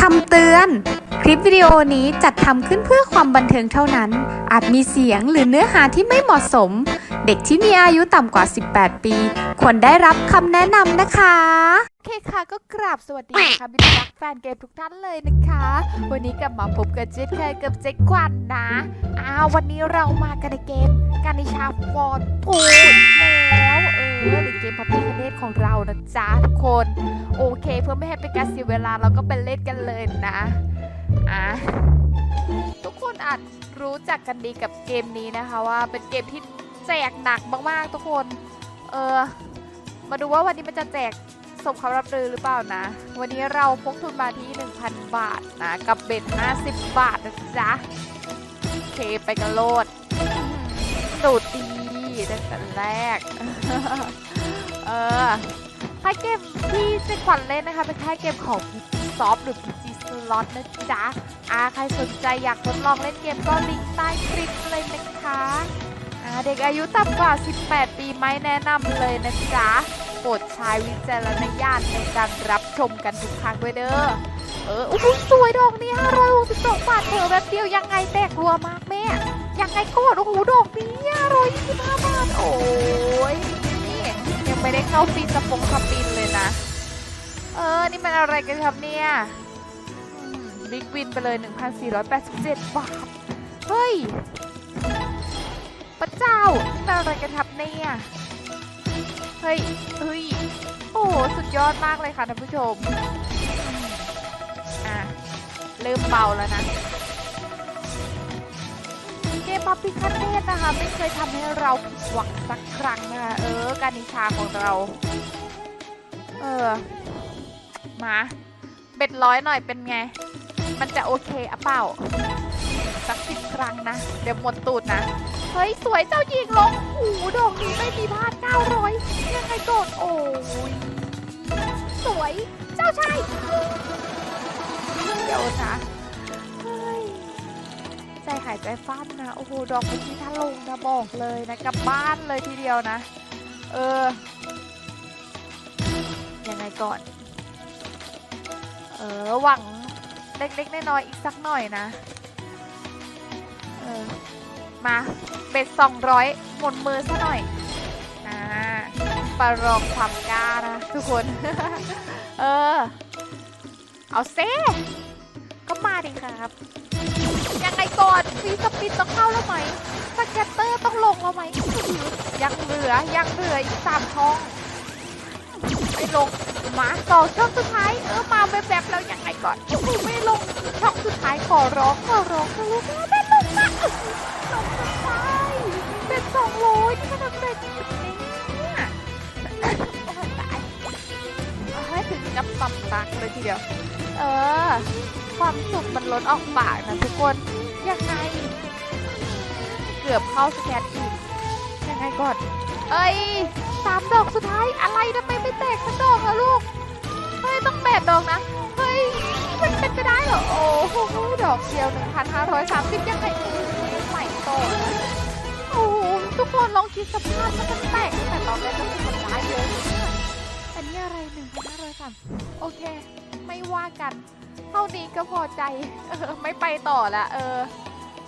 คำเตือน คลิปวิดีโอนี้จัดทำขึ้นเพื่อความบันเทิงเท่านั้น อาจมีเสียงหรือเนื้อหาที่ไม่เหมาะสม เด็กที่มีอายุต่ำกว่า 18 ปี ควรได้รับคำแนะนำนะคะ โอเคค่ะก็กราบสวัสดีนะคะมิตรรักแฟนเกมทุกท่านเลยนะคะ วันนี้กลับมาพบกับเจ๊เคยกับเจ๊ควันนะอ้าววันนี้เรามากันในเกมการิชาฟอร์ดพูด เออหรือเกมพับพิคเนตของเรานะจ๊ะทุกคน โอเค เพื่อไม่ให้เป็นการเสียเวลาเราก็ไปเล่นกันเลยนะอะทุกคนอาจรู้จักกันดีกับเกมนี้นะคะว่าเป็นเกมที่แจกหนักมากๆ ทุกคน เออมาดูว่าวันนี้มันจะแจกสมคำรับรือหรือเปล่านะ วันนี้เราพกทุนมาที่ 1,000 บาทนะ กับเบ็ด50 บาทนะจ๊ะ โอเคไปกันโลดสูตรดี ตั้งแต่แรก เออค่ายเกมที่เจะขวัญเล่นนะคะเป็นค่ายเกมของ PC Soft หรือ PC Slot นะจ๊ะอาใครสนใจอยากทดลองเล่นเกมก็ลิงก์ใต้คลิปเลยนะคะอ่าเด็กอายุต่ำกว่า 18 ปีไม่แนะนำเลยนะจ๊ะโปรดใช้วิจารณญาณในการรับชมกันทุกครั้งด้วยเด้อ เออโอ้โหสวยดอกนี้562บาทเถอแบบเดียวยังไงแตกรัวมากแม่ ยังไงโกดโอ้โหดอกนี้525บาทโอ้ยนี่ยังไม่ได้เข้าฟีสปงสปินเลยนะ เออ นี่มันอะไรกันครับเนี่ยบิ๊กวินไปเลย 1,487 บาท เฮ้ยพระเจ้า นี่มันอะไรกันครับเนี่ย เฮ้ย เฮ้ย โอ้โห สุดยอดมากเลยค่ะท่านผู้ชม อะ เริ่มเบาแล้วนะ เกมปับพิคเนตนะคะ ไม่เคยทำให้เราผิดหวังสักครั้งนะคะเออ การนิชาของเรา เออ มาเบ็ดร้อยหน่อยเป็นไง มันจะโอเคอะเปล่า สักสิบครั้งนะ เดี๋ยวหมดตูดนะ เฮ้ย สวยเจ้าหญิงลงโอ้โหดอกนี้ไม่มีพลาด900ยังไงก่อนโอ้ยสวย เจ้าชายเดี๋ยวนะายใจฟั่นนะ โอ้โห ดอกเมื่อกี้ถ้าลงนะบอกเลยนะ กลับบ้านเลยทีเดียวนะ เออ ยังไงก่อน เออ หวังเล็กๆน้อยๆอีกสักหน่อยนะ เออ มาเบ็ดสองร้อยหมดมือซะหน่อยอ่าประลองความกล้านะทุกคน เออ เอาเซ่ก็มาดิครับ ยังไงก่อนฟีสปินต้องเข้าแล้วไหมสแกตเตอร์ต้องลงแล้วไหมยังเหลือยังเหลืออีกสามช่องไม่ลงมาต่อช่องสุดท้ายเออมาแบบๆแล้วยังไงก่อนไม่ลงช่องสุดท้ายขอร้องขอร้องขอร้องไม่ลงนะลงสุดท้ายเป็นสองโลนี่มันอะไรกัน ถึงกับปักเลยทีเดียว เออ ความสุขมันล้นออกปากนะทุกคนยังไง เกือบเข้าสแกนอีกยังไงก่อน เอ้ยสามดอกสุดท้ายอะไรทำไมไม่แตกสักดอกอะลูก เฮ้ย ต้องแปดดอกนะ เฮ้ย มันเป็นไปได้เหรอ โอ้โห ดอกเดียว1,530ยังไงใหม่โตนะโอ้โห ทุกคนลองคิดสภาพมันจะแตกตั้งแต่ตอนแรกจนถึงสุดท้ายเลย กันเท่านี้ก็พอใจเออไม่ไปต่อละเออ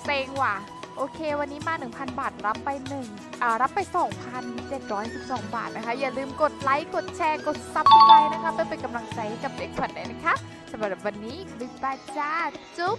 เซ็งว่ะ โอเค วันนี้มา 1,000 บาทรับไป1อ่ารับไป 2,712 บาทนะคะ อย่าลืมกดไลค์ กดแชร์ กดซับสไครต์นะคะเพื่อเป็นกำลังใจให้กับเด็กขวัญด้วยนะคะสำหรับวันนี้ บ๊ายบายจ้า จุ๊บ